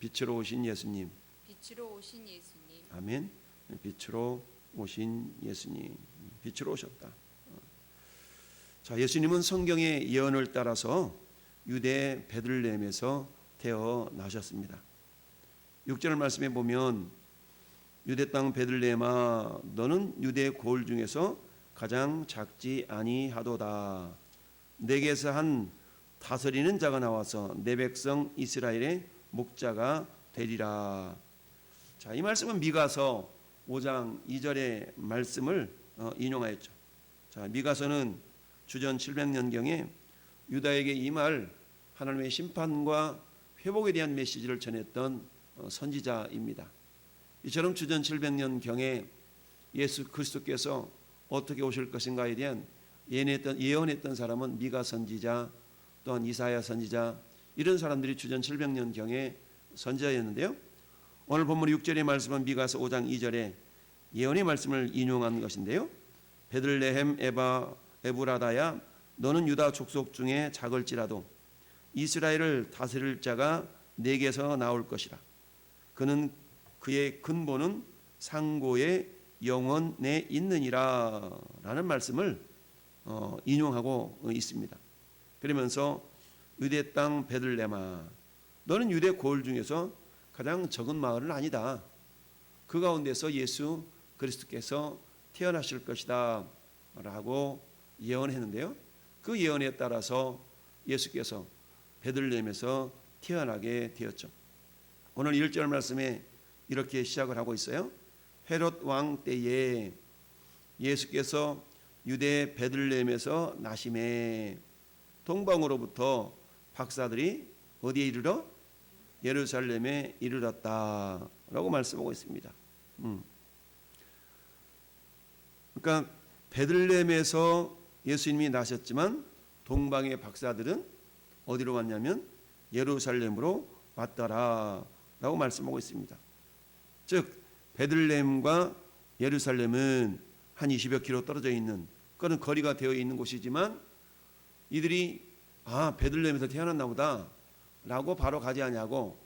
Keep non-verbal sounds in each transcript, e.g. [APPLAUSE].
빛으로 오신 예수님. 빛으로 오신 예수님 아멘. 빛으로 오신 예수님. 빛으로 오셨다. 자, 예수님은 성경의 예언을 따라서 유대 베들레헴에서 태어나셨습니다. 6절 말씀에 보면 유대 땅 베들레헴아 너는 유대 고을 중에서 가장 작지 아니하도다. 내게서 한 다스리는 자가 나와서 내 백성 이스라엘의 목자가 되리라. 자, 이 말씀은 미가서 5장 2절의 말씀을 어, 인용하였죠. 자, 미가서는 주전 700년경에 유다에게 임할 하나님의 심판과 회복에 대한 메시지를 전했던 어, 선지자입니다. 이처럼 주전 700년 경에 예수 그리스도께서 어떻게 오실 것인가에 대한 예언했던, 예언했던 사람은 미가 선지자 또한 이사야 선지자 이런 사람들이 주전 700년 경에 선지자였는데요. 오늘 본문 6절의 말씀은 미가서 5장 2절에 예언의 말씀을 인용한 것인데요. 베들레헴 에바 에브라다야 너는 유다 족속 중에 작을지라도 이스라엘을 다스릴 자가 내게서 나올 것이라. 그는 그의 근본은 상고의 영원에 있느니라 라는 말씀을 어, 인용하고 있습니다. 그러면서 유대 땅 베들레마 너는 유대 고을 중에서 가장 적은 마을은 아니다. 그 가운데서 예수 그리스도께서 태어나실 것이다 라고 예언했는데요. 그 예언에 따라서 예수께서 베들레헴에서 태어나게 되었죠. 오늘 1절 말씀에 이렇게 시작을 하고 있어요. 헤롯 왕 때에 예수께서 유대 베들레헴에서 나심에 동방으로부터 박사들이 어디에 이르러 예루살렘에 이르렀다라고 말씀하고 있습니다. 음. 그러니까 베들레헴에서 예수님이 나셨지만 동방의 박사들은 어디로 왔냐면 예루살렘으로 왔더라라고 말씀하고 있습니다. 즉 베들레헴과 예루살렘은 한 20여 킬로 떨어져 있는 그런 거리가 되어 있는 곳이지만 이들이 아 베들레헴에서 태어났나 보다라고 바로 가지 않냐고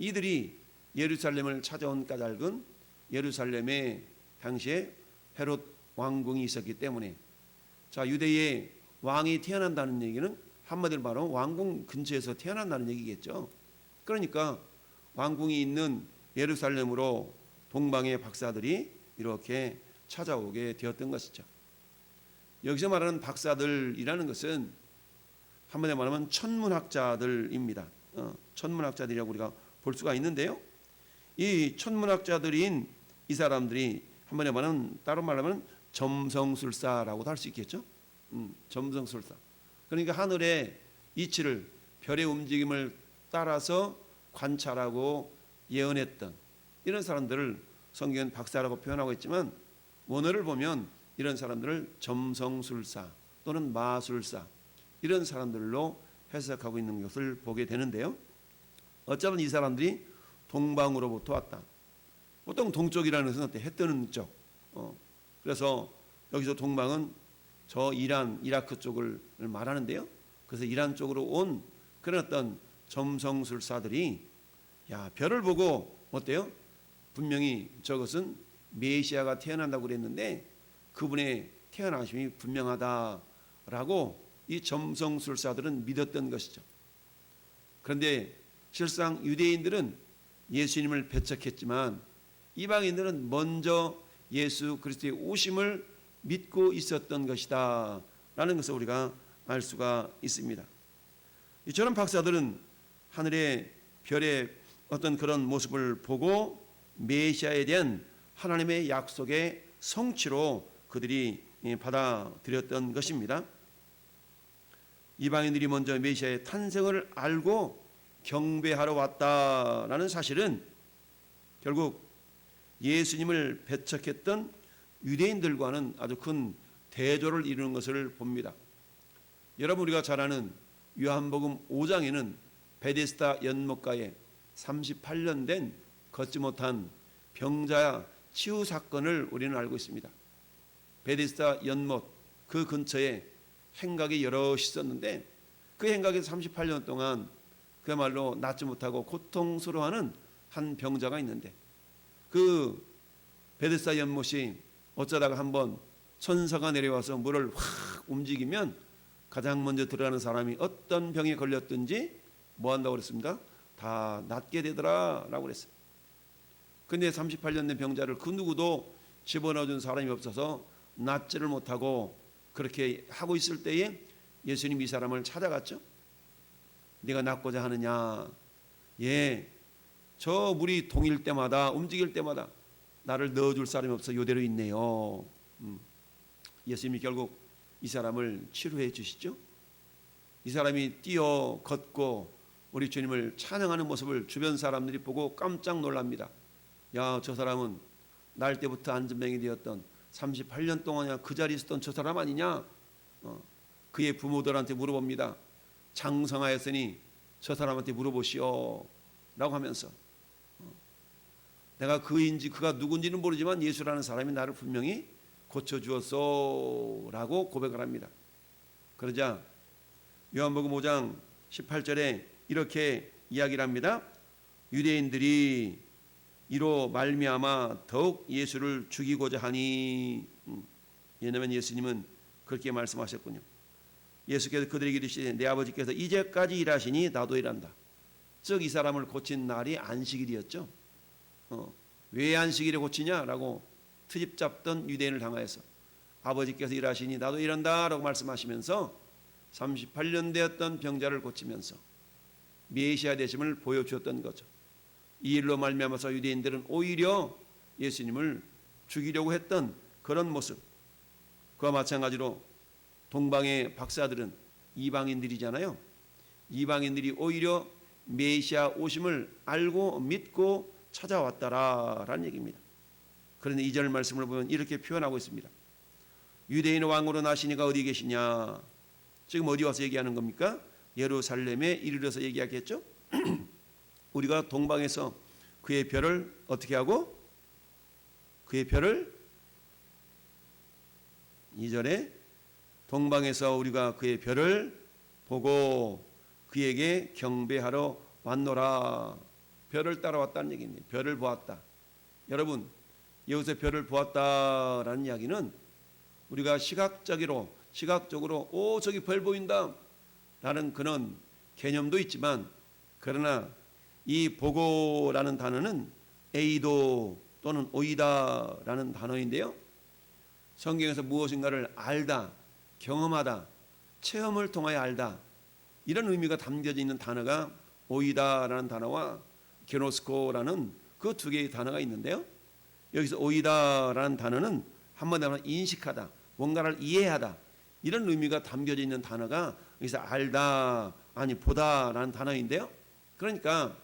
이들이 예루살렘을 찾아온 까닭은 예루살렘에 당시에 헤롯 왕궁이 있었기 때문에 자 유대의 왕이 태어난다는 얘기는 한마디로 말하면 왕궁 근처에서 태어난다는 얘기겠죠. 그러니까 왕궁이 있는 예루살렘으로 동방의 박사들이 이렇게 찾아오게 되었던 것이죠. 여기서 말하는 박사들이라는 것은 한마디로 말하면 천문학자들입니다. 어, 천문학자들이라고 우리가 볼 수가 있는데요. 이 천문학자들인 이 사람들이 한마디로 말하면 따로 말하면 점성술사라고도 할 수 있겠죠. 음, 점성술사. 그러니까 하늘의 이치를 별의 움직임을 따라서 관찰하고 예언했던 이런 사람들을 성경은 박사라고 표현하고 있지만 원어를 보면 이런 사람들을 점성술사 또는 마술사 이런 사람들로 해석하고 있는 것을 보게 되는데요. 어쩌면 이 사람들이 동방으로부터 왔다. 보통 동쪽이라는 것은 어때? 해 뜨는 쪽. 어. 그래서 여기서 동방은 저 이란, 이라크 쪽을 말하는데요. 그래서 이란 쪽으로 온 그런 어떤 점성술사들이 야 별을 보고 어때요? 분명히 저것은 메시아가 태어난다고 그랬는데 그분의 태어나심이 분명하다라고 이 점성술사들은 믿었던 것이죠. 그런데 실상 유대인들은 예수님을 배척했지만 이방인들은 먼저 예수 그리스도의 오심을 믿고 있었던 것이다 라는 것을 우리가 알 수가 있습니다. 이처럼 박사들은 하늘의 별의 어떤 그런 모습을 보고 메시아에 대한 하나님의 약속의 성취로 그들이 받아들였던 것입니다. 이방인들이 먼저 메시아의 탄생을 알고 경배하러 왔다라는 사실은 결국 예수님을 배척했던 유대인들과는 아주 큰 대조를 이루는 것을 봅니다. 여러분 우리가 잘 아는 요한복음 5장에는 베데스다 연못가에 38년 된 걷지 못한 병자 치유 사건을 우리는 알고 있습니다. 베데스다 연못 그 근처에 행각이 여럿이 있었는데 그 행각에서 38년 동안 그 그야말로 낫지 못하고 고통스러워하는 한 병자가 있는데 그 베데스다 연못이 어쩌다가 한번 천사가 내려와서 물을 확 움직이면 가장 먼저 들어가는 사람이 어떤 병에 걸렸든지 뭐 한다고 그랬습니다. 다 낫게 되더라라고 그랬어요. 근데 38년 된 병자를 그 누구도 집어넣어 준 사람이 없어서 낫지를 못하고 그렇게 하고 있을 때에 예수님이 이 사람을 찾아갔죠. 네가 낫고자 하느냐? 예. 저 물이 동일 때마다 움직일 때마다 나를 넣어줄 사람이 없어 요대로 있네요. 음. 예수님이 결국 이 사람을 치료해 주시죠. 이 사람이 뛰어 걷고 우리 주님을 찬양하는 모습을 주변 사람들이 보고 깜짝 놀랍니다. 야, 저 사람은 날 때부터 안전병이 되었던 38년 동안이야 그 자리에 있었던 저 사람 아니냐? 어, 그의 부모들한테 물어봅니다. 장성하였으니 저 사람한테 물어보시오. 라고 하면서 어, 내가 그인지 그가 누군지는 모르지만 예수라는 사람이 나를 분명히 고쳐주었소. 라고 고백을 합니다. 그러자 요한복음 5장 18절에 이렇게 이야기를 합니다. 유대인들이 이로 말미암아 더욱 예수를 죽이고자 하니 음, 왜냐하면 예수님은 그렇게 말씀하셨군요. 예수께서 그들에게 이르시되 내 아버지께서 이제까지 일하시니 나도 일한다. 즉 이 사람을 고친 날이 안식일이었죠. 어, 왜 안식일에 고치냐라고 트집 잡던 유대인을 당하여서 아버지께서 일하시니 나도 일한다라고 말씀하시면서 38년 되었던 병자를 고치면서 메시아 되심을 보여주었던 거죠. 이 일로 말미암아서 유대인들은 오히려 예수님을 죽이려고 했던 그런 모습. 그와 마찬가지로 동방의 박사들은 이방인들이잖아요. 이방인들이 오히려 메시아 오심을 알고 믿고 찾아왔다라는 얘기입니다. 그런데 이 절 말씀을 보면 이렇게 표현하고 있습니다. 유대인 왕으로 나시니가 어디 계시냐? 지금 어디 와서 얘기하는 겁니까? 예루살렘에 이르러서 얘기하겠죠? [CLEARS THROAT] 우리가 동방에서 그의 별을 어떻게 하고 그의 별을 이절에 동방에서 우리가 그의 별을 보고 그에게 경배하러 왔노라 별을 따라왔다는 얘기입니다. 별을 보았다. 여러분 여기서 별을 보았다라는 이야기는 우리가 시각적으로 시각적으로 오 저기 별 보인다 라는 그런 개념도 있지만 그러나 이 보고라는 단어는 에이도 또는 오이다라는 단어인데요. 성경에서 무엇인가를 알다, 경험하다, 체험을 통하여 알다 이런 의미가 담겨져 있는 단어가 오이다라는 단어와 게노스코라는 그 두 개의 단어가 있는데요. 여기서 오이다라는 단어는 한마디로 하면 인식하다, 뭔가를 이해하다 이런 의미가 담겨져 있는 단어가 여기서 알다 아니 보다라는 단어인데요. 그러니까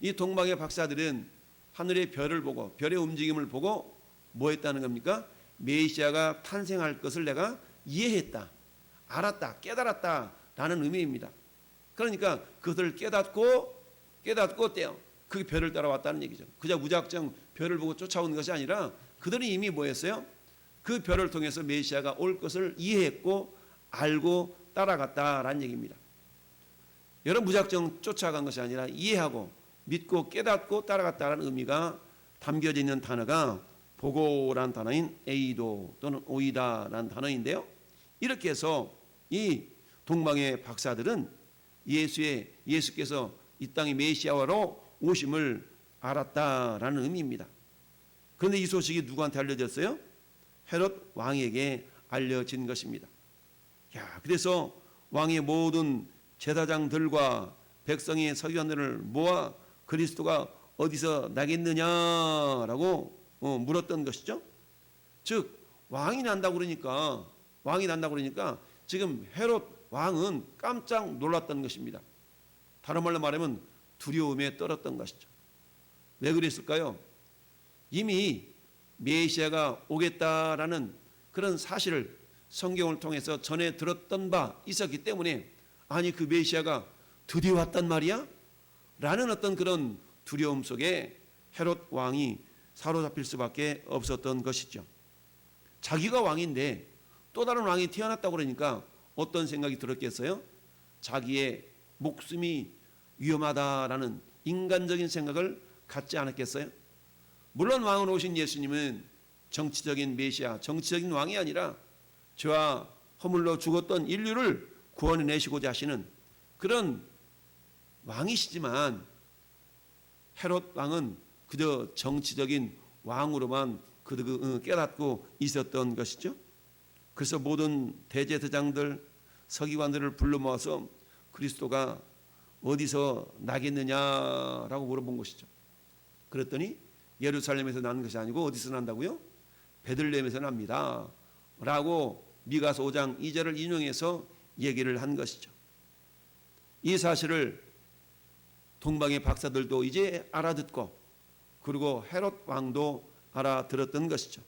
이 동방의 박사들은 하늘의 별을 보고 별의 움직임을 보고 뭐 했다는 겁니까? 메시아가 탄생할 것을 내가 이해했다. 알았다. 깨달았다 라는 의미입니다. 그러니까 그것을 깨닫고 깨닫고 떼어 그 별을 따라왔다는 얘기죠. 그저 무작정 별을 보고 쫓아온 것이 아니라 그들은 이미 뭐였어요? 그 별을 통해서 메시아가 올 것을 이해했고 알고 따라갔다라는 얘기입니다. 여러분 무작정 쫓아간 것이 아니라 이해하고 믿고 깨닫고 따라갔다라는 의미가 담겨져 있는 단어가 보고란 단어인 에이도 또는 오이다라는 단어인데요. 이렇게 해서 이 동방의 박사들은 예수의 예수께서 이 땅의 메시아로 오심을 알았다라는 의미입니다. 그런데 이 소식이 누구한테 알려졌어요? 헤롯 왕에게 알려진 것입니다. 야, 그래서 왕의 모든 제사장들과 백성의 서기관들을 모아 그리스도가 어디서 나겠느냐라고 어, 물었던 것이죠. 즉 왕이 난다고 그러니까 왕이 난다고 그러니까 지금 헤롯 왕은 깜짝 놀랐던 것입니다. 다른 말로 말하면 두려움에 떨었던 것이죠. 왜 그랬을까요? 이미 메시아가 오겠다라는 그런 사실을 성경을 통해서 전해 들었던 바 있었기 때문에 아니 그 메시아가 드디어 왔단 말이야? 라는 어떤 그런 두려움 속에 헤롯 왕이 사로잡힐 수밖에 없었던 것이죠. 자기가 왕인데 또 다른 왕이 태어났다고 그러니까 어떤 생각이 들었겠어요? 자기의 목숨이 위험하다라는 인간적인 생각을 갖지 않았겠어요? 물론 왕으로 오신 예수님은 정치적인 메시아, 정치적인 왕이 아니라 죄와 허물로 죽었던 인류를 구원해내시고자 하시는 그런 왕이시지만 헤롯 왕은 그저 정치적인 왕으로만 어, 깨닫고 있었던 것이죠. 그래서 모든 대제사장들, 서기관들을 불러 모아서 그리스도가 어디서 나겠느냐라고 물어본 것이죠. 그랬더니 예루살렘에서 나는 것이 아니고 어디서 난다고요? 베들레헴에서 납니다. 라고 미가서 5장 2절을 인용해서 얘기를 한 것이죠. 이 사실을 동방의 박사들도 이제 알아듣고 그리고 헤롯 왕도 알아들었던 것이죠.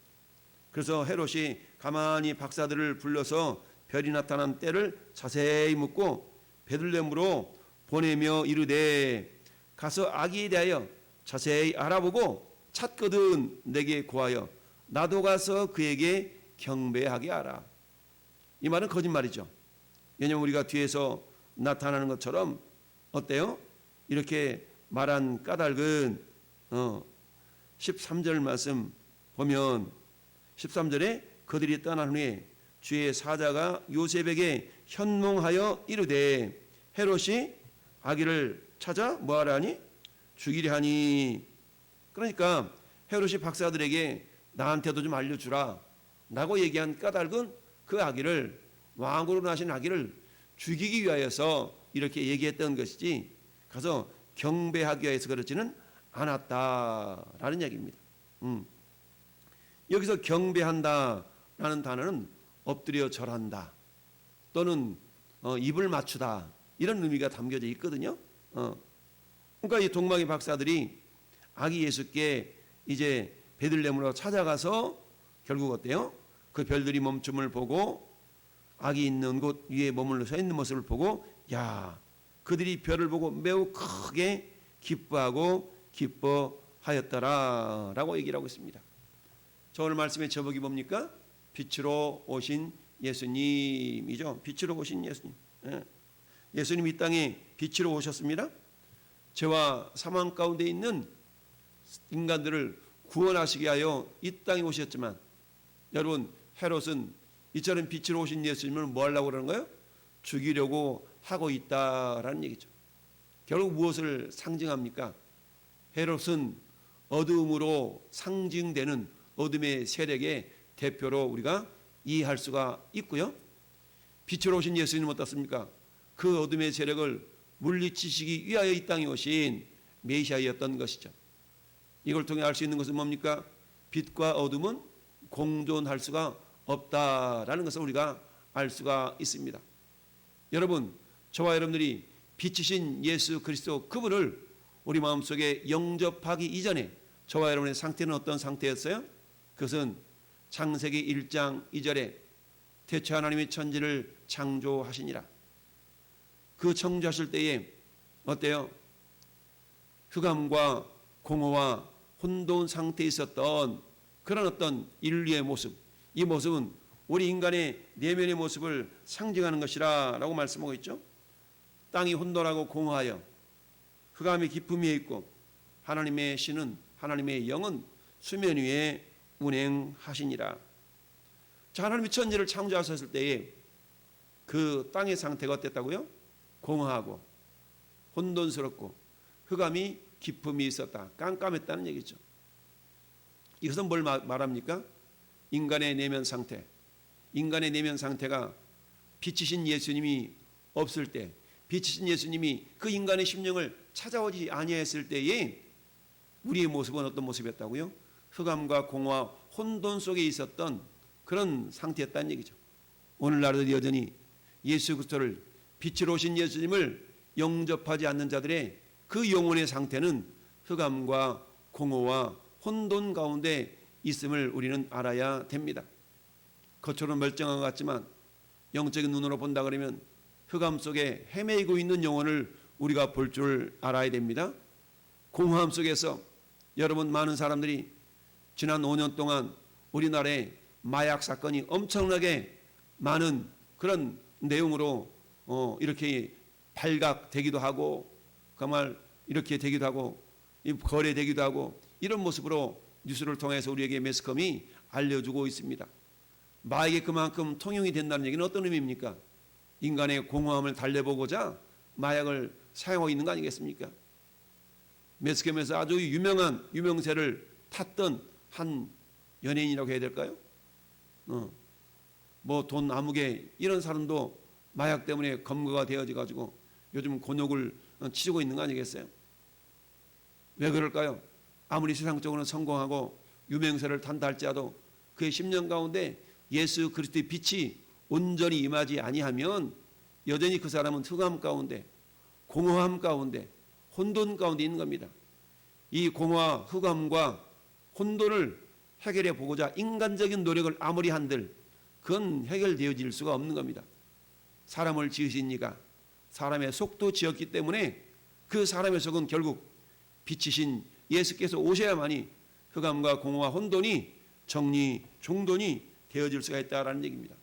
그래서 헤롯이 가만히 박사들을 불러서 별이 나타난 때를 자세히 묻고 베들레헴으로 보내며 이르되 가서 아기에 대하여 자세히 알아보고 찾거든 내게 구하여 나도 가서 그에게 경배하게 하라. 이 말은 거짓말이죠. 왜냐하면 우리가 뒤에서 나타나는 것처럼 어때요? 이렇게 말한 까닭은 어, 13절 말씀 보면 13절에 그들이 떠난 후에 주의 사자가 요셉에게 현몽하여 이르되 헤롯이 아기를 찾아 뭐하라 하니? 죽이려 하니. 그러니까 헤롯이 박사들에게 나한테도 좀 알려주라 라고 얘기한 까닭은 그 아기를 왕으로 나신 아기를 죽이기 위하여서 이렇게 얘기했던 것이지 가서 경배하기 위해서 그렇지는 않았다라는 얘기입니다. 음. 여기서 경배한다라는 단어는 엎드려 절한다 또는 어, 입을 맞추다 이런 의미가 담겨져 있거든요. 어. 그러니까 이 동방의 박사들이 아기 예수께 이제 베들레헴으로 찾아가서 결국 어때요? 그 별들이 멈춤을 보고 아기 있는 곳 위에 머물러 서 있는 모습을 보고 야 그들이 별을 보고 매우 크게 기뻐하고 기뻐하였더라 라고 얘기를 하고 있습니다. 저 오늘 말씀의 제목이 뭡니까? 빛으로 오신 예수님이죠. 빛으로 오신 예수님. 예. 예수님 이 땅에 빛으로 오셨습니다. 죄와 사망 가운데 있는 인간들을 구원하시게 하여 이 땅에 오셨지만 여러분 헤롯은 이처럼 빛으로 오신 예수님을 뭐 하려고 그러는 거예요? 죽이려고 하고 있다라는 얘기죠. 결국 무엇을 상징합니까? 헤롯은 어둠으로 상징되는 어둠의 세력의 대표로 우리가 이해할 수가 있고요. 빛으로 오신 예수님은 어떻습니까? 그 어둠의 세력을 물리치시기 위하여 이 땅에 오신 메시아였던 것이죠. 이걸 통해 알 수 있는 것은 뭡니까? 빛과 어둠은 공존할 수가 없다라는 것을 우리가 알 수가 있습니다. 여러분, 저와 여러분들이 빛이신 예수 그리스도 그분을 우리 마음속에 영접하기 이전에 저와 여러분의 상태는 어떤 상태였어요? 그것은 창세기 1장 2절에 대체 하나님의 천지를 창조하시니라. 그 창조하실 때에 어때요? 흑암과 공허와 혼돈 상태에 있었던 그런 어떤 인류의 모습, 이 모습은 우리 인간의 내면의 모습을 상징하는 것이라라고 말씀하고 있죠. 땅이 혼돈하고 공허하여 흑암의 기쁨이 있고 하나님의 신은 하나님의 영은 수면 위에 운행하시니라. 자, 하나님이 천지를 창조하셨을 때에 그 땅의 상태가 어땠다고요? 공허하고 혼돈스럽고 흑암이 기쁨이 있었다. 깜깜했다는 얘기죠. 이것은 뭘 말합니까? 인간의 내면 상태. 인간의 내면 상태가 빛이신 예수님이 없을 때, 빛이신 예수님이 그 인간의 심령을 찾아오지 아니했을 때에 우리의 모습은 어떤 모습이었다고요? 흑암과 공허와 혼돈 속에 있었던 그런 상태였다는 얘기죠. 오늘날도 여전히 예수 그리스도를 빛으로 오신 예수님을 영접하지 않는 자들의 그 영혼의 상태는 흑암과 공허와 혼돈 가운데 있음을 우리는 알아야 됩니다. 겉으로 멀쩡한 것 같지만 영적인 눈으로 본다 그러면 흑암 속에 헤매이고 있는 영혼을 우리가 볼 줄 알아야 됩니다. 공허함 속에서 여러분 많은 사람들이 지난 5년 동안 우리나라에 마약 사건이 엄청나게 많은 그런 내용으로 어 이렇게 발각되기도 하고 정말 이렇게 되기도 하고 이 거래되기도 하고 이런 모습으로 뉴스를 통해서 우리에게 매스컴이 알려주고 있습니다. 마에게 그만큼 통용이 된다는 얘기는 어떤 의미입니까? 인간의 공허함을 달래보고자 마약을 사용하고 있는 거 아니겠습니까? 매스컴에서 아주 유명한 유명세를 탔던 한 연예인이라고 해야 될까요? 어, 뭐돈 아무개 이런 사람도 마약 때문에 검거가 되어져 가지고 요즘 곤욕을 어, 치르고 있는 거 아니겠어요? 왜 그럴까요? 아무리 세상적으로 성공하고 유명세를 탄다 할지라도 그의 10년 가운데 예수 그리스도의 빛이 온전히 임하지 아니하면 여전히 그 사람은 흑암 가운데 공허함 가운데 혼돈 가운데 있는 겁니다. 이 공허 흑암과 혼돈을 해결해 보고자 인간적인 노력을 아무리 한들 그건 해결되어질 수가 없는 겁니다. 사람을 지으신 이가 사람의 속도 지었기 때문에 그 사람의 속은 결국 빛이신 예수께서 오셔야만이 흑암과 공허와 혼돈이 정리 종돈이 되어질 수가 있다라는 얘기입니다.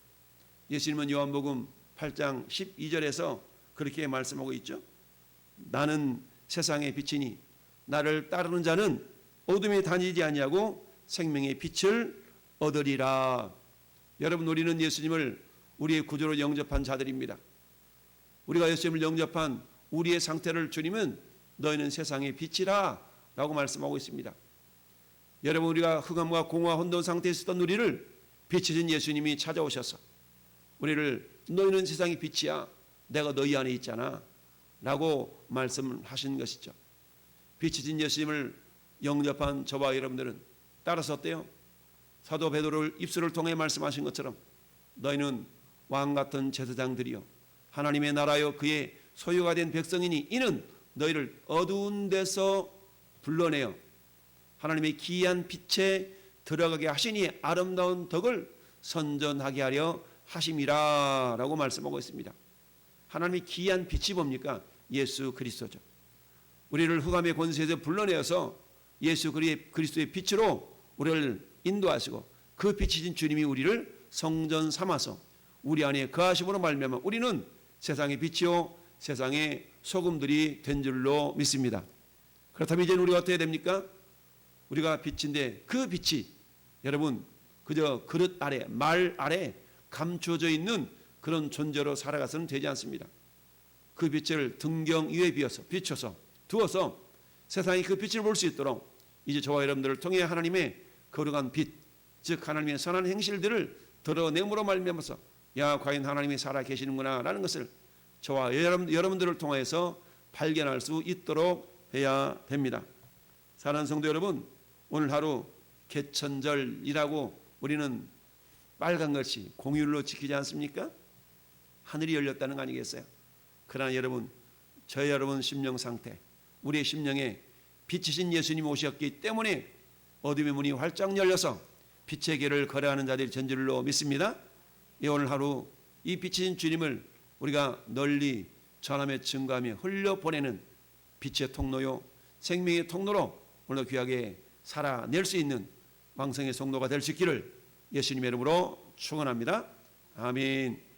예수님은 요한복음 8장 12절에서 그렇게 말씀하고 있죠. 나는 세상의 빛이니 나를 따르는 자는 어둠에 다니지 아니하고 생명의 빛을 얻으리라. 여러분 우리는 예수님을 우리의 구조로 영접한 자들입니다. 우리가 예수님을 영접한 우리의 상태를 주님은 너희는 세상의 빛이라 라고 말씀하고 있습니다. 여러분 우리가 흑암과 공허와 혼돈 상태에 있었던 우리를 빛이신 예수님이 찾아오셔서 우리를 너희는 세상의 빛이야 내가 너희 안에 있잖아 라고 말씀하신 것이죠. 빛이신 예수님을 영접한 저와 여러분들은 따라서 어때요? 사도 베드로를 입술을 통해 말씀하신 것처럼 너희는 왕 같은 제사장들이요 하나님의 나라요 그의 소유가 된 백성이니 이는 너희를 어두운 데서 불러내어 하나님의 기이한 빛에 들어가게 하시니 아름다운 덕을 선전하게 하려 하심이라 라고 말씀하고 있습니다. 하나님의 기이한 빛이 뭡니까? 예수 그리스도죠. 우리를 흑암의 권세에서 불러내어서 예수 그리스도의 빛으로 우리를 인도하시고 그 빛이신 주님이 우리를 성전 삼아서 우리 안에 거하심으로 말미암아 우리는 세상의 빛이요 세상의 소금들이 된 줄로 믿습니다. 그렇다면 이제 우리가 어떻게 됩니까? 우리가 빛인데 그 빛이 여러분 그저 그릇 아래 말 아래 감추어져 있는 그런 존재로 살아가서는 되지 않습니다. 그 빛을 등경 위에 비어서 비춰서 두어서 세상이 그 빛을 볼 수 있도록 이제 저와 여러분들을 통해 하나님의 거룩한 빛, 즉 하나님의 선한 행실들을 드러내므로 말미암아서 야 과연 하나님이 살아 계시는구나라는 것을 저와 여러분, 여러분들을 통해서 발견할 수 있도록 해야 됩니다. 사랑하는 성도 여러분, 오늘 하루 개천절이라고 우리는 빨간 것이 공휴일로 지키지 않습니까? 하늘이 열렸다는 거 아니겠어요? 그러나 여러분, 저 여러분 심령 상태, 우리의 심령에 빛이신 예수님 오셨기 때문에 어둠의 문이 활짝 열려서 빛의 길을 걸어가는 자들이 전 줄로 믿습니다. 이 오늘 하루 이 빛이신 주님을 우리가 널리 전함에 증거하며 흘려보내는 빛의 통로요 생명의 통로로 오늘 귀하게 살아낼 수 있는 왕성의 성도가 될 수 있기를 예수님의 이름으로 축원합니다. 아멘.